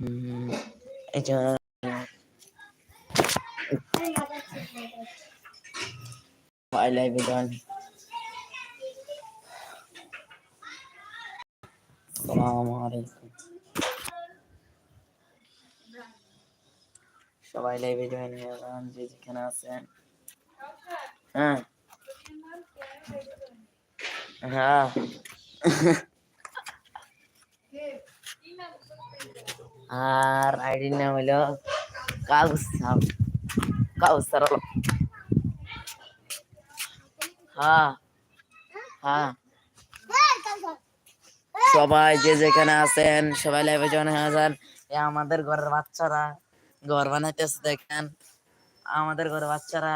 যে I live it on. আসসালামু আলাইকুম সবাই লাইভে জয়েন হয়ে যান যে যেখানে আছেন। হ্যাঁ। হ্যাঁ। আর আইডির নাম হলো কাউসার। কাউসার। হ্যাঁ। হ্যাঁ। সবাই যে যেখানে আছেন, সবাই লাইভে হয়ে যান। এ আমাদের ঘরের বাচ্চারা ঘর বানাইতেছে, দেখেন। আমাদের ঘরের বাচ্চারা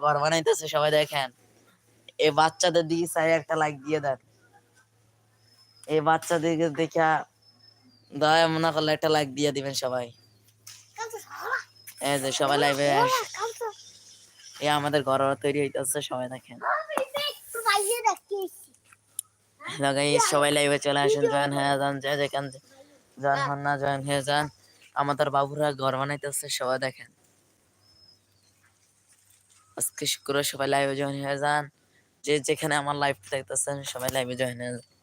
ঘর বানাইতেছে, সবাই দেখেন। এই বাচ্চাদের দিকে চাই একটা লাইক দিয়ে দেন। এই বাচ্চাদেরকে দেখা দয়া মনে করলে একটা লাইক দিয়ে দিবেন সবাই। এই যে সবাই লাইভে এ আমাদের ঘর তৈরি হইতেছে, সবাই দেখেন। সবাই লাইভে চলে আসেন, জয়েন হয়ে যান, যে যেখান জয়েন হন না, জয়েন হয়ে যান। আমাদের বাবুরা ঘর বানাইতেছে, সবাই দেখেন। আজকে শুক্রবার সবাই লাইভে জয়েন হয়ে যান। যে যেখানে আমার লাইভ দেখতেছেন, সবাই লাইভে জয়েন হয়ে যান।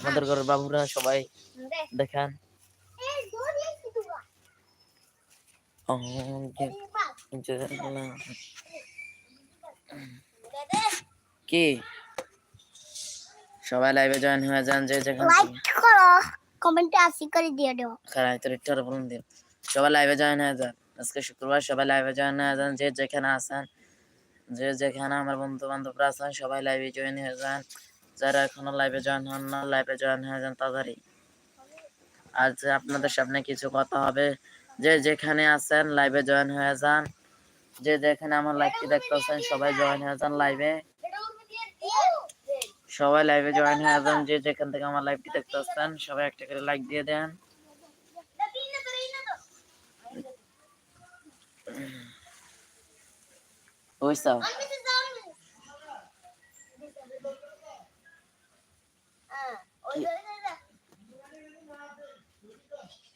আমাদের ঘরের বাবুরা সবাই দেখেন। কি সবাই লাইভে জয়েন হয়ে যান যে যেখানে লাইক করো কমেন্টে আসি করে দিয়ে দাও। খারাপ তোর একটু বলুন দিন। সবাই লাইভে জয়েন হয়ে যান। আজকে শুক্রবার সবাই লাইভে জয়েন হয়ে যান যে যেখানে আছেন। যে যেখানে আমার বন্ধু বান্ধবরা আছেন, সবাই লাইভে জয়েন হয়ে যান। যারা এখনও লাইভে জয়েন হন না লাইভে জয়েন হয়ে যান তাড়াতাড়ি। যে আপনাদের সামনে কিছু কথা হবে। যে যেখানে আছেন লাইভে জয়েন হয়ে যান। যে যেখানে আমার লাইভটি দেখতেছেন, সবাই জয়েন হয়ে যান লাইভে সবাই লাইভে জয়েন হয়ে যান। যে যেখান থেকে আমার লাইভটি দেখতেছেন, সবাই একটা করে লাইক দিয়ে দেন। বুঝছ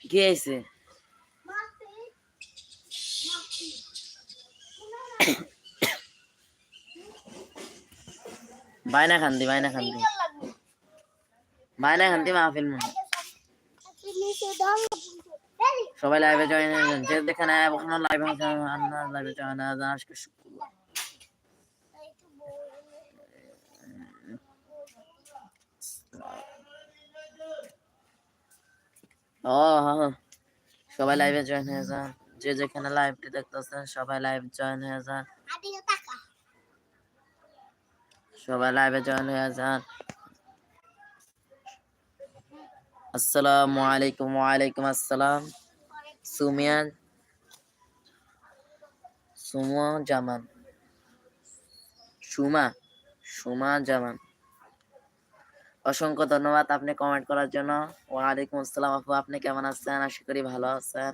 কি হয়েছে বাইনা খান্দি বাইনা খান্দি বাইনা খান্দি মাহফিল মনে সবাই লাইভে জয়েন হয়ে যে যেখানে এখনও লাইভে আন্না লাইভে জয়েন হয়ে আজকে ও সবাই লাইভে জয়েন হয়ে যান। যে যেখানে লাইভটি দেখতেছেন সবাই লাইভ জয়েন হয়ে যান। সবাই লাইভে জয়েন হয়ে যান। আসসালামু আলাইকুম ওয়ালাইকুম আসসালাম। সুমিয়ান। সুমা জামান। সুমা সুমা জামান। অসংখ্য ধন্যবাদ আপনি কমেন্ট করার জন্য। ওয়ালাইকুম আসসালাম আপু, আপনি কেমন আছেন? আশা করি ভালো আছেন।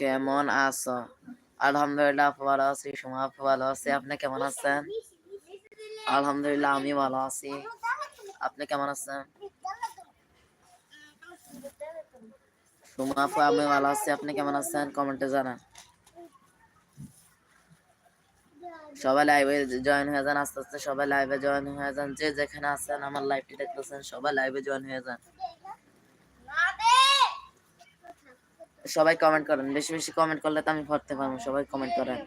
কেমন আছো? আলহামদুলিল্লাহ আপু ভালো আছি, সুমা আপু ভালো আছি, আপনি কেমন আছেন? আলহামদুলিল্লাহ, আমি ভালো আছি। আপনি কেমন আছেন? সুমা আপু, আমি ভালো আছি, আপনি কেমন আছেন? কমেন্টে জানান। সবাই লাইভে জয়েন হয়ে যান, আস্তে আস্তে সবাই লাইভে জয়েন হয়ে যান। যে যেখানে আছেন, আমার লাইভটি দেখতেছেন, সবাই লাইভে জয়েন হয়ে যান। সবাই কমেন্ট করেন, বেশি বেশি কমেন্ট করলে তো আমি পড়তে পারব, সবাই কমেন্ট করেন।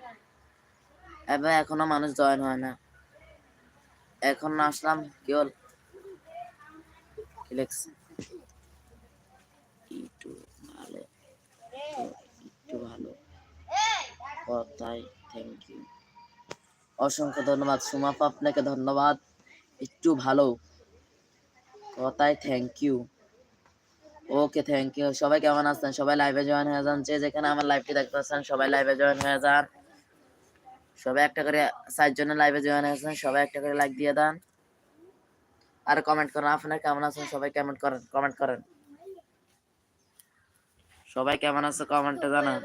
এবার এখনও মানুষ জয়েন হয় না। এখন আসলাম, কি হল? ভালো ভালো। কথাই থ্যাংক ইউ অসংখ্য ধন্যবাদ সুমাপা আপনাকে ধন্যবাদ। একটু ভালো কথায় thank you okay thank you সবাই কেমন আছেন? সবাই লাইভে জয়েন হয়ে যান। যে যেখানে আমার লাইভটি দেখতে পাচ্ছেন সবাই লাইভে জয়েন হয়ে যান। সবাই একটা করে সাত জনের লাইভে জয়েন হয়েছেন সবাই একটা করে লাইক দিয়ে দেন। আর কমেন্ট করেন, আপনারা কেমন আছেন? সবাই কমেন্ট করেন কমেন্ট করেন। সবাই কেমন আছে কমেন্টে জানান।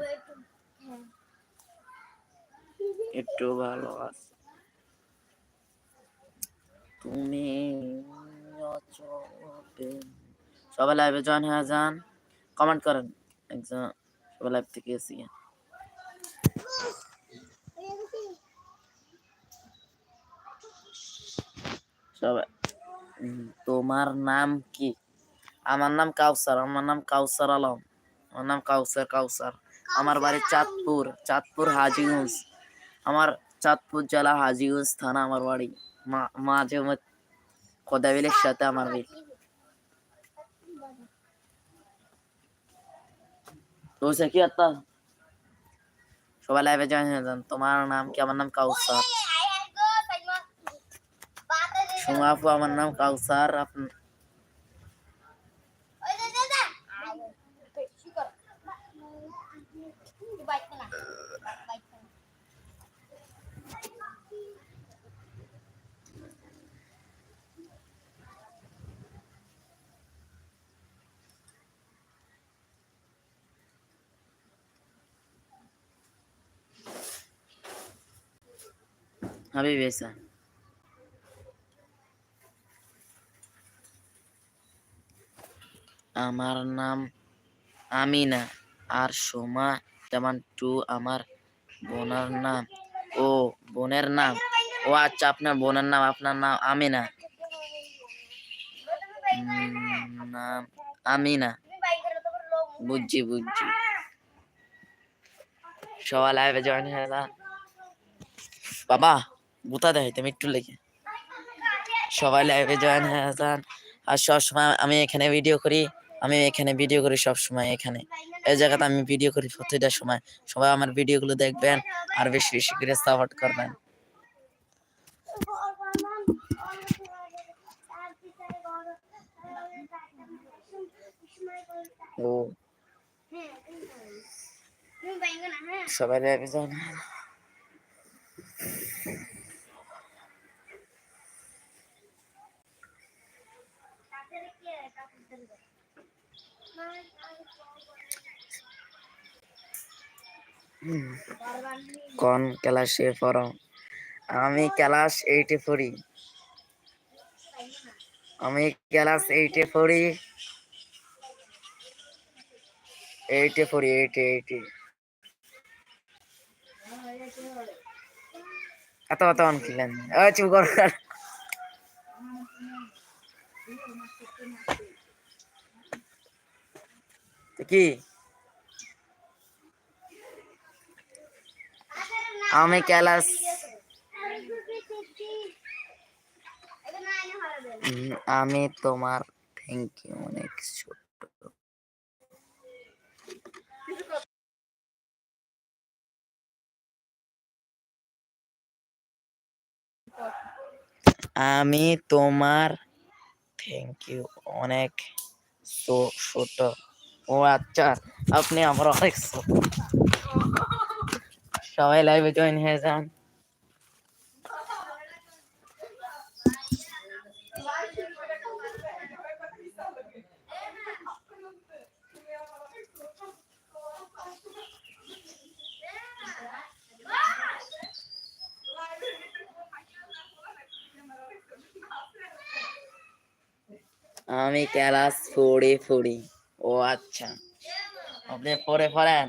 একটু ভালো আছে তুমি অচবে। সবাই লাইভে জয়েন হয়ে যান কমেন্ট করেন একজন সবাই লাইভ থেকে এসি সবাই উম, তোমার নাম কি আমার নাম কাউসার আমার নাম কাউসার আলম আমার নাম কাউসার কাউসার আমার বাড়ি চাঁদপুর চাঁদপুর হাজিগঞ্জ আমার চাঁদপুর জেলা হাজিগঞ্জ থানা আমার বাড়ি। মা- মাঝে কদাবিলের সাথে আমার বাড়ি। তো সে কি একটা সবাই লাইভে যান। তোমার নাম কি? আমার নাম কাউসার। সুমা আপু আমার নাম কাউসার। আপনি হাবিব এসা আমার নাম আমিনা আর সোমা, তেমন টু আমার বোনের নাম। ও, বোনের নাম? ও আচ্ছা আপনার বোনের নাম, আপনার নাম আমিনা। নাম আমিনা। বুঝছি বুঝছি। সবাই লাইভে জয়েন হয়ে বাবা! বুতা দেয় তুমি একটু লেগে। সবাই লাইভে জয়েন হয়ে যান আর সবসময় আমি এখানে ভিডিও করি, আমি এখানে ভিডিও করি সব সময় এখানে। এই জায়গাতে আমি ভিডিও করি প্রতিটা সময়। সবাই আমার ভিডিওগুলো দেখবেন আর বেশি বেশি করে সাপোর্ট করবেন। ও। সবাই লাইভে জয়েন হয়ে। যান। কোন ক্লাসে পড়ো? আমি ক্লাস এইটে পড়ি। আমি ক্লাস এইটে পড়ি। এইটে পড়ি এইটে এইটে এত এত অন খেলেন চুপ কর। কি? আমি ক্লাস আমি তোমার থ্যাংক ইউ অনেক ছোট। আমি তোমার থ্যাংক ইউ অনেক ছোট। ও আচ্ছা আপনি আমার অনেক সবাই লাইভে জয়েন হয়ে যান। আমি ক্লাস ফোরে ফোরি ও আচ্ছা। আপনি পড়ে পড়েন।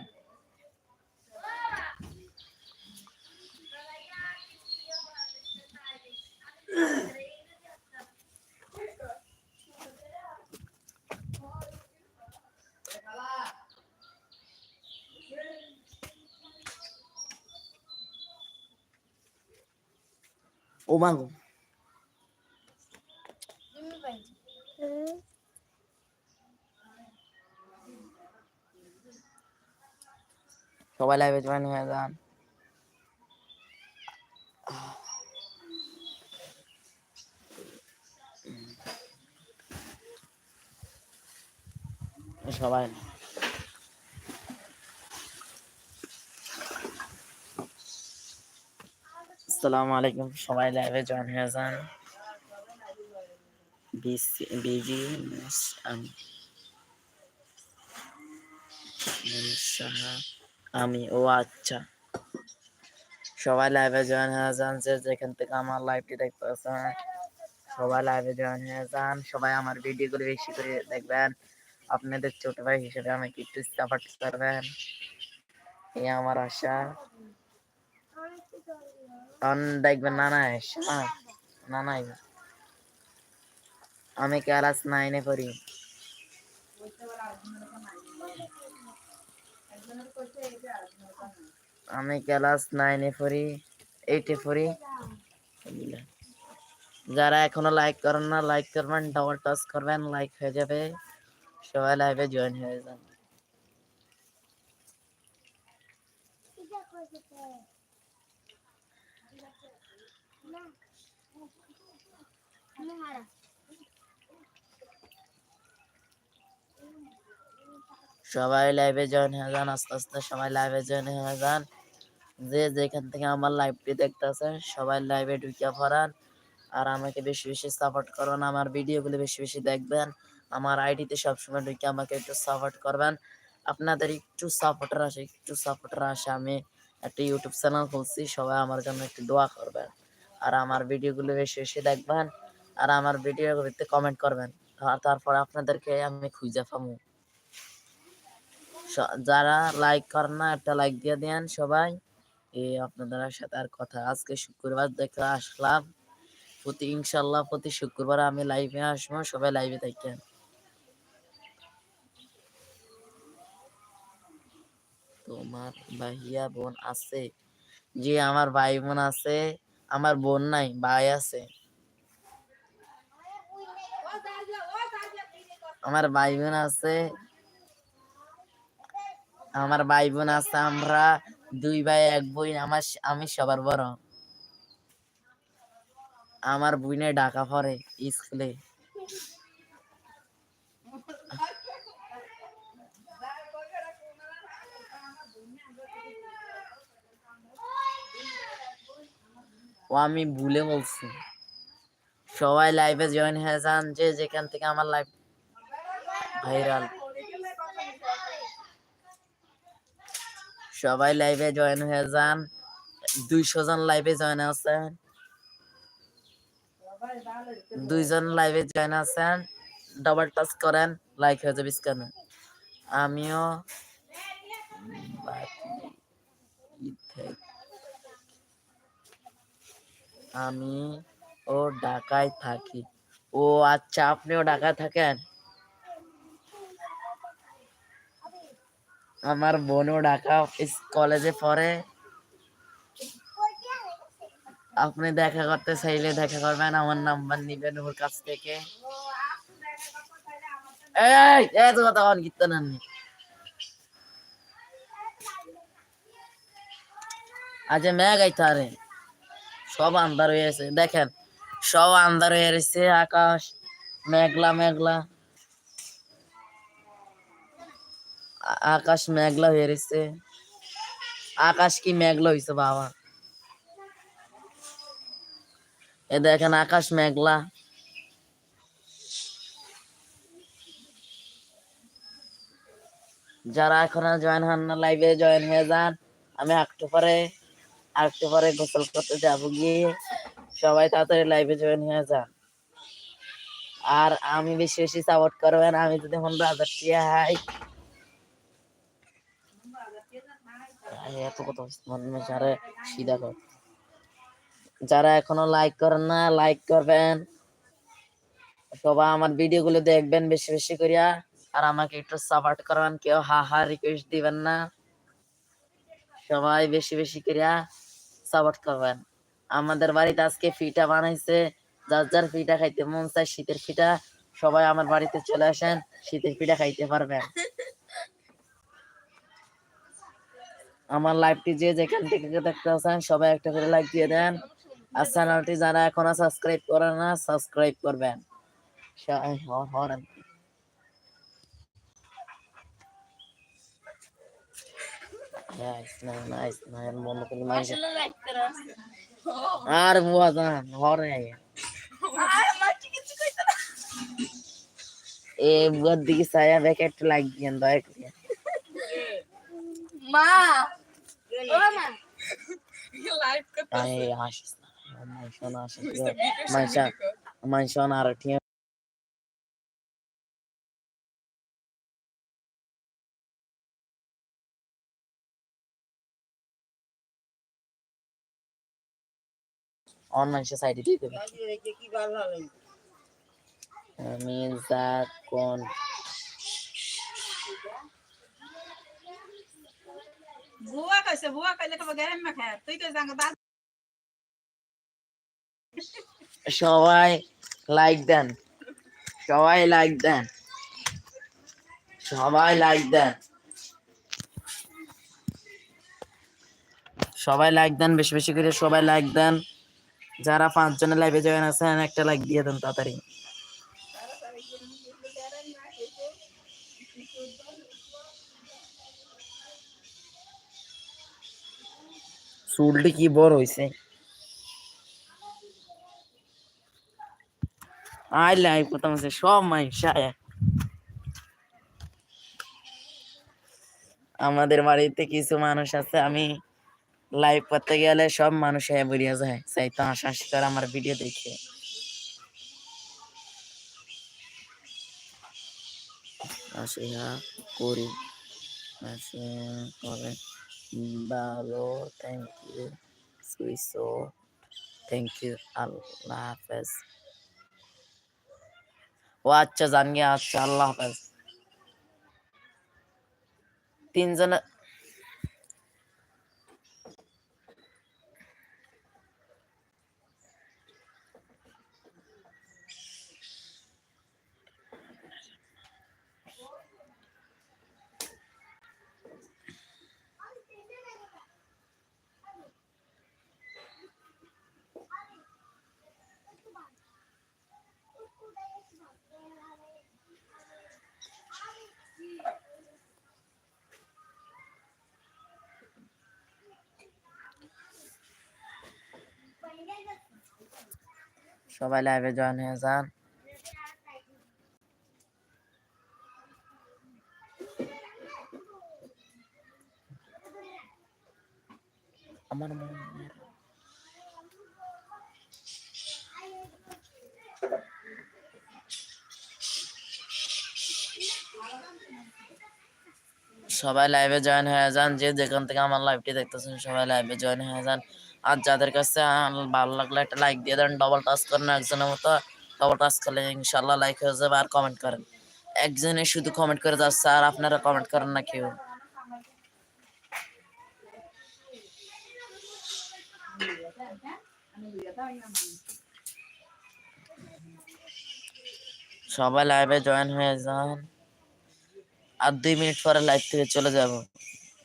ও মাগো সবাই লাইভে জয়েন হয়ে যান সবাই আসসালামু আলাইকুম সবাই লাইভে জয়েন হয়ে যান বিজি আমি সাহা আমি ও আচ্ছা সবাই লাইভে জয়েন হয়ে যান যে যেখান থেকে আমার লাইভটি দেখতেছেন সবাই লাইভে জয়েন হয়ে যান সবাই আমার ভিডিওগুলো বেশি করে দেখবেন আপনাদের ছোট ভাই হিসেবে আমাকে একটু সাপোর্ট করবেন এই আমার আশা তখন দেখবেন না না না না আমি ক্লাস নাইনে পড়ি আমি ক্লাস নাইনে পড়ি এইটে পড়ি। যারা এখনও লাইক করেন না লাইক করবেন ডবল টাচ করবেন লাইক হয়ে যাবে। সবাই লাইভে জয়েন হয়ে যান। সবাই লাইভে জয়েন হয়ে যান, আস্তে আস্তে সবাই লাইভে জয়েন হয়ে যান। যে যেখান থেকে আমার লাইভটি দেখতেছে, সবাই লাইভে ঢুকে পড়ান। আর আমাকে বেশি বেশি সাপোর্ট করবেন আমার ভিডিওগুলো বেশি বেশি দেখবেন। আমার আইডিতে সবসময় ঢুকে আমাকে একটু সাপোর্ট করবেন। আপনাদের একটু সাপোর্টার আসে, একটু সাপোর্টার আসে, আমি একটা ইউটিউব চ্যানেল খুলছি, সবাই আমার জন্য একটু দোয়া করবেন। আর আমার ভিডিওগুলো বেশি বেশি দেখবেন, আর আমার ভিডিওগুলিতে কমেন্ট করবেন। আর তারপর আপনাদেরকে আমি খুঁজে পাবো। যারা লাইক করেন না, একটা লাইক দিয়ে দেন সবাই। এই আপনাদের সাথে আর কথা আজকে শুক্রবার দেখে আসলাম। প্রতি, ইনশাল্লাহ প্রতি শুক্রবার আমি লাইভে আসব, সবাই লাইভে থাকেন। তোমার ভাইয়া বোন আছে? জি, আমার ভাই বোন আছে। আমার বোন নাই, ভাই আছে। আমার ভাই বোন আছে। আমার ভাই বোন আছে, আমরা দুই ভাই, এক বোন, আমার আমি সবার বড়। আমার বোনে ঢাকা পড়ে স্কুলে। ও আমি ভুলে বলছি। সবাই লাইভে জয়েন হয়ে যান যে যেখান থেকে আমার লাইভ ভাইরাল সবাই লাইভে জয়েন হয়ে যান। দুইশো জন লাইভে জয়েন আছেন। দুইজন লাইভে জয়েন আছেন। ডাবল টাচ করেন লাইক হয়ে যাবে স্ক্যানে আমিও আমি ও ঢাকায় থাকি। ও আচ্ছা আপনিও ঢাকায় থাকেন? আমার বোনও ঢাকা কলেজে পড়ে। আপনি দেখা করতে চাইলে দেখা করবেন, আমার নাম্বার নিবেন ওর কাছ থেকে। এই এত কথা কন কীর্তন আজ মেঘ আইতে আরে সব আন্ধার হয়ে আছে। দেখেন, সব আন্ধার হয়ে রয়েছে আকাশ। মেঘলা মেঘলা। আকাশ মেঘলা হয়ে রয়েছে আকাশ কি মেঘলা হয়েছে বাবা? এ দেখেন, আকাশ মেঘলা। যারা এখন জয়েন হন না লাইভে জয়েন হয়ে যান। আমি একটু পরে একটু পরে গোসল করতে যাব গিয়ে। সবাই তাড়াতাড়ি লাইভে জয়েন হয়ে যান। আর আমি বেশি বেশি সাপোর্ট করবেন। আমি যদি পনেরো হাজার টিয়া হাই এত কথা যারা সিধা কর। যারা এখনও লাইক করেন না লাইক করবেন। সবাই আমার ভিডিও গুলো দেখবেন বেশি বেশি করিয়া। আর আমাকে একটু সাপোর্ট করবেন কেউ হা হা রিকোয়েস্ট দিবেন না। সবাই বেশি বেশি করিয়া সাপোর্ট করবেন। আমাদের বাড়িতে আজকে ফিটা বানাইছে। যার যার পিঠা খাইতে মন চায় শীতের পিঠা, সবাই আমার বাড়িতে চলে আসেন, শীতের পিঠা খাইতে পারবেন। আমার লাইভটি যে যেখান থেকে দেখতে আছেন সবাই একটা করে লাইক দিয়ে দেন। আর চ্যানেলটি যারা এখনও সাবস্ক্রাইব করে না সাবস্ক্রাইব করবেন. মনে আর বুয়া হরে। এ বুয়ার দিকে ছায়া দেখে একটু লাইক দিয়েন দয়া করে। মা! ও মা লাইভ করতে আই আসিস না মাইশন না আসিস মাইশা মাইশন আর ঠিক অন মানুষের সাইডে দিয়ে দেবে আমি যা কোন বুয়া কইছে বুয়া কইলে কবে গরম মে খায় তুই কই জাঙ্গ দাদ সবাই লাইক দেন সবাই লাইক দেন সবাই লাইক দেন সবাই লাইক দেন বেশি বেশি করে সবাই লাইক দেন যারা পাঁচজনের লাইভে জয়েন আছেন, একটা লাইক দিয়ে দেন তাড়াতাড়ি। চুলটি কি বড় করতাম আছে সব আমাদের বাড়িতে কিছু মানুষ আছে, আমি লাইভ করতে গেলে সব মানুষ হয়ে বেরিয়ে যায়। তাই তো আশাস করে আমার ভিডিও দেখে। আশা করি। আশা করে ভালো থ্যাংক ইউ সুইসো থ্যাংক ইউ আল্লাহ হাফেজ ও আচ্ছা জান গিয়া আচ্ছা আল্লাহ হাফেজ তিনজনে সবাই লাইভে জয়েন হয়ে যান। আমার সবাই লাইভে জয়েন হয়ে যান। যে যেখান থেকে আমার লাইভটি দেখতেছেন, সবাই লাইভে জয়েন হয়ে যান। আর যাদের কাছে ভালো লাগলে একটা লাইক দিয়ে দেন ডবল টাচ করেন, একজনের মতো ডবল টাচ করলে ইনশাল্লাহ লাইক হয়ে যাবে আর কমেন্ট করেন। একজনে শুধু কমেন্ট করে যাচ্ছে আর আপনারা কমেন্ট করেন না কেউ। সবাই লাইভে জয়েন হয়ে যান। আর দুই মিনিট পরে লাইভ থেকে চলে যাব।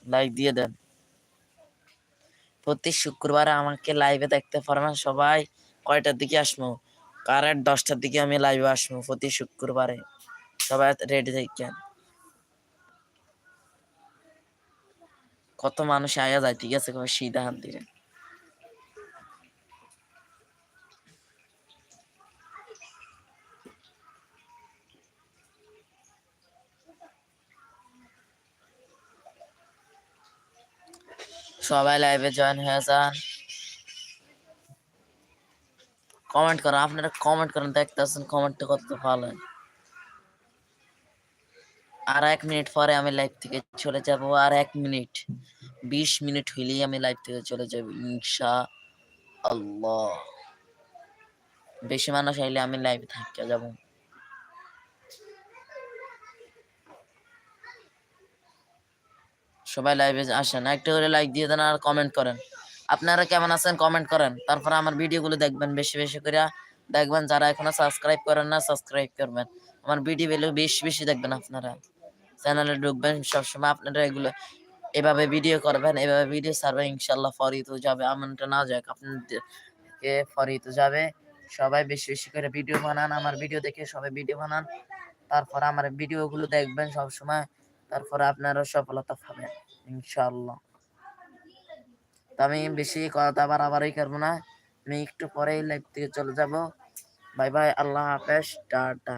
লাইক দিয়ে দেন। প্রতি শুক্রবার আমাকে লাইভে দেখতে পারবেন সবাই কয়টার দিকে আসব? কারেন্ট দশটার দিকে আমি লাইভে আসব প্রতি শুক্রবারে। সবাই রেডি থাকেন কত মানুষ আয়া যায়, ঠিক আছে? সিধা হাত দিলে সবাই লাইভে জয়েন হয়ে যান। কমেন্ট করেন, আপনারা কমেন্ট করেন, দেখতেছেন কমেন্টটা কত ভালো। আর এক মিনিট পরে আমি লাইভ থেকে চলে যাব, আর এক মিনিট বিশ মিনিট হইলেই আমি লাইভ থেকে চলে যাব ইনশা আল্লাহ বেশি মানুষ আইলে আমি লাইভ থাকতে যাব। সবাই লাইভে আসেন। একটা করে লাইক দিয়ে দেন আর কমেন্ট করেন। আপনারা কেমন আছেন কমেন্ট করেন। তারপরে আমার ভিডিওগুলো দেখবেন, বেশি বেশি করে দেখবেন। যারা এখনও সাবস্ক্রাইব করেন না সাবস্ক্রাইব করবেন। আমার ভিডিও গুলো বেশি বেশি দেখবেন আপনারা। চ্যানেলে ঢুকবেন, সবসময় আপনারা এগুলো এভাবে ভিডিও করবেন, এভাবে ভিডিও ছাড়বেন ইনশাল্লাহ ফরিত যাবে। এমনটা না যাক, আপনাদেরকে ফরিত যাবে। সবাই বেশি বেশি করে ভিডিও বানান, আমার ভিডিও দেখে সবাই ভিডিও বানান। তারপর আমার ভিডিওগুলো দেখবেন সবসময়। তারপরে আপনারও সফলতা পাবেন ইনশাল্লাহ তো আমি বেশি কথা বাড়াবাড়ি করব না, আমি একটু পরেই লাইভ থেকে চলে যাব। বাই বাই আল্লাহ হাফেজ, টাটা।